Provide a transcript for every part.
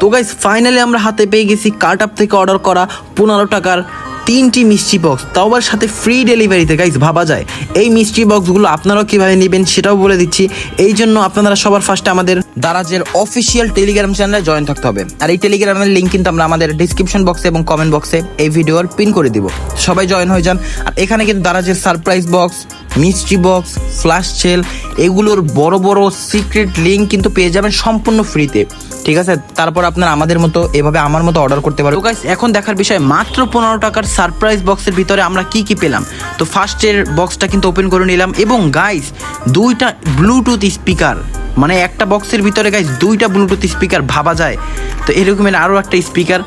তো guys finally আমরা হাতে পেয়ে গেছি কার্ট আপ থেকে অর্ডার করা পনেরো টাকার তিনটি মিষ্টি বক্স তাও আবার সাথে ফ্রি ডেলিভারিতে গাইস ভাবা যায়। এই মিষ্টি বক্সগুলো আপনারাও কীভাবে নেবেন সেটাও বলে দিচ্ছি। এই জন্য আপনারা সবার ফার্স্টে আমাদের দারাজের অফিসিয়াল টেলিগ্রাম চ্যানেলে জয়েন থাকতে হবে। আর এই টেলিগ্রামের লিঙ্ক কিন্তু আমরা আমাদের ডিসক্রিপশন বক্সে এবং কমেন্ট বক্সে এই ভিডিওর পিন করে দিব। সবাই জয়েন হয়ে যান। আর এখানে কিন্তু দারাজের সারপ্রাইজ বক্স মিষ্টি বক্স ফ্লাশ সেল এগুলোর বড় বড় সিক্রেট লিঙ্ক কিন্তু পেয়ে যাবেন সম্পূর্ণ ফ্রিতে ঠিক আছে? তারপর আপনার আমাদের মতো এভাবে আমার মতো অর্ডার করতে পারবেন। গাইস এখন দেখার বিষয়, মাত্র পনেরো টাকার সারপ্রাইজ বক্সের ভিতরে আমরা কি কি পেলাম? তো ফার্স্টের বক্সটা কিন্তু ওপেন করে নিলাম এবং গাইস দুইটা ব্লুটুথ স্পিকার মানে একটা বক্সের ভিতরে গাইস দুইটা ব্লুটুথ স্পিকার ভাবা যায়। তো এরকমের আরও একটা স্পিকার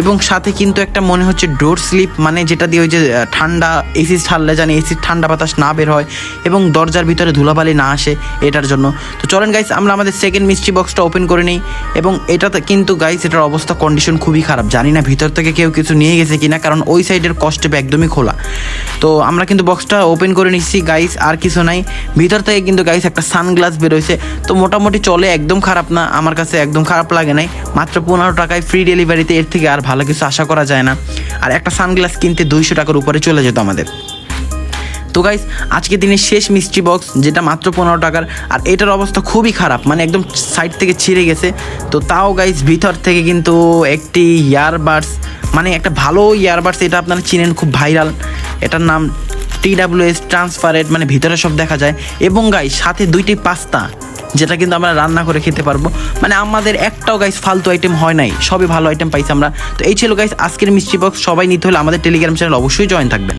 এবং সাথে কিন্তু একটা মনে হচ্ছে ডোর স্লিপ মানে যেটা দিয়ে ওই যে ঠান্ডা এসি ছাড়লে জানি এসির ঠান্ডা বাতাস না বের হয়, এবং দরজার ভিতরে ধুলাবালি না আসে এটার জন্য। তো চলেন গাইস আমরা আমাদের সেকেন্ড মিষ্টি বক্সটা ওপেন করে নিই। এবং এটাতে কিন্তু গাইস এটার অবস্থা কন্ডিশন খুবই খারাপ। জানি না ভিতর থেকে কেউ কিছু নিয়ে গেছে কিনা, কারণ ওই সাইডের কস্টেপ একদমই খোলা। তো আমরা কিন্তু বক্সটা ওপেন করে নিচ্ছি গাইস আর কিছু নাই। ভিতর থেকে কিন্তু গাইস একটা সানগ্লাস বেরোইছে তো মোটামুটি চলে, একদম খারাপ না। আমার কাছে একদম খারাপ লাগে নাই। মাত্র পনেরো টাকায় ফ্রি ডেলিভারিতে এর থেকে আর ভালো কিছু আশা করা যায় না। আর একটা সানগ্লাস কিনতে দুইশো টাকার উপরে চলে যেত আমাদের। তো গাইস আজকে দিনের শেষ মিষ্টি বক্স যেটা মাত্র পনেরো টাকার। আর এটার অবস্থা খুবই খারাপ। মানে একদম সাইড থেকে ছিঁড়ে গেছে। তো তাও গাইস ভিতর থেকে কিন্তু একটি ইয়ারবাডস মানে একটা ভালো ইয়ারবাডস এটা আপনারা চিনেন, খুব ভাইরাল এটার নাম টি ডাব্লিউ এস ট্রান্সফারেট মানে ভিতরে সব দেখা যায়। এবং গাই সাথে দুইটি পাস্তা যেটা কিন্তু আমরা রান্না করে খেতে পারব। মানে আমাদের একটাও গাইস ফালতু আইটেম হয় নাই। সবই ভালো আইটেম পাইছি আমরা। তো এই ছিল গাইস আজকের মিষ্টি বক্স সবাই নিতে হলে আমাদের টেলিগ্রাম চ্যানেল অবশ্যই জয়েন থাকবেন।